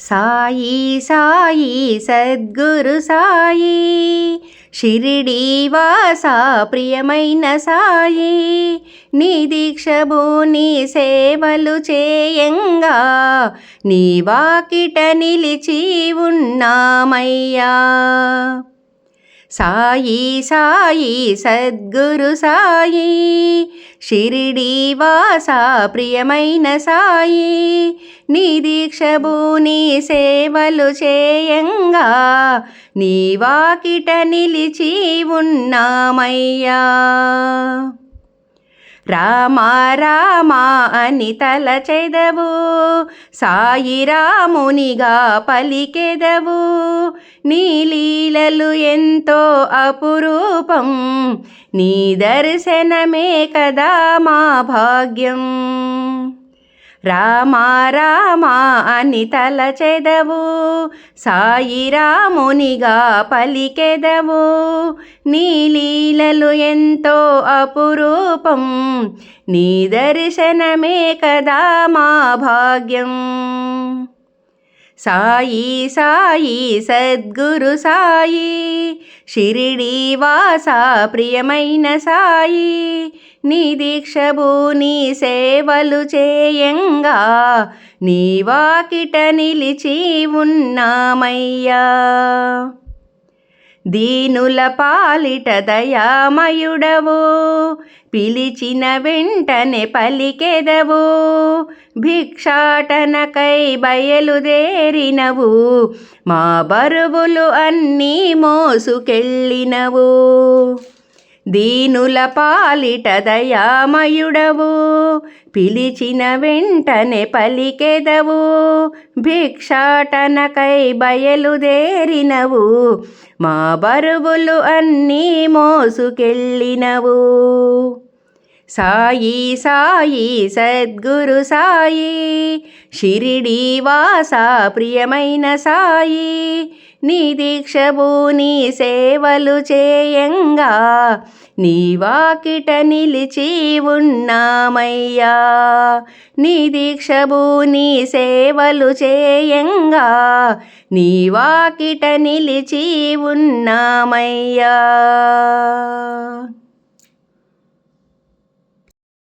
సాయి సాయి సద్గురు సాయి. షిరిడి వాసా ప్రియమైన సాయి. నీ దీక్షభూ నీ సేవలు చేయంగా. నీ వాకిట నిలిచి ఉన్నామయ్యా. సాయి సాయి సద్గురు సాయి. షిరిడీ వాసా ప్రియమైన సాయి నీ దీక్షభూ నీ సేవలు చేయంగా. నీ వాకిట నిలిచి ఉన్నామయ్యా. రామా రామా అని తలచెదవు సాయి రామునిగా పలికెదవు. నీ లీలలు ఎంతో అపురూపం నీ దర్శనమే కదా మా భాగ్యం. రామా రామా అని తలచెదవు సాయి రామునిగా పలికెదవు. నీ లీలలు ఎంతో అపురూపం నీ దర్శనమే కదా మా భాగ్యం. సాయి సాయి సద్గురు సాయి. షిరిడి వాసా ప్రియమైన సాయి. నీ దీక్షభూ నీ సేవలు చేయంగా. నీ వాకిట నిలిచి ఉన్నామయ్యా. దీనుల పాలిట దయామయుడవు. పిలిచిన వెంటనే పలికెదవు. భిక్షాటనకై బయలుదేరినవు. మా బరువులు అన్నీ మోసుకెళ్ళినవు. దీనుల పాలిట దయామయుడవు. పిలిచిన వెంటనే పలికెదవు. భిక్షాటనకై బయలుదేరినవు. మా బరువులు అన్నీ మోసుకెళ్ళినవు. సాయి సాయి సద్గురు సాయి షిరిడి వాసా ప్రియమైన సాయి నీ దీక్షభూ నీ సేవలు చేయంగా. నీ వాకిట నిలిచి ఉన్నామయ్యా. నీ దీక్షభూ నీ సేవలు చేయంగా. నీ వాకిట నిలిచి ఉన్నామయ్యా.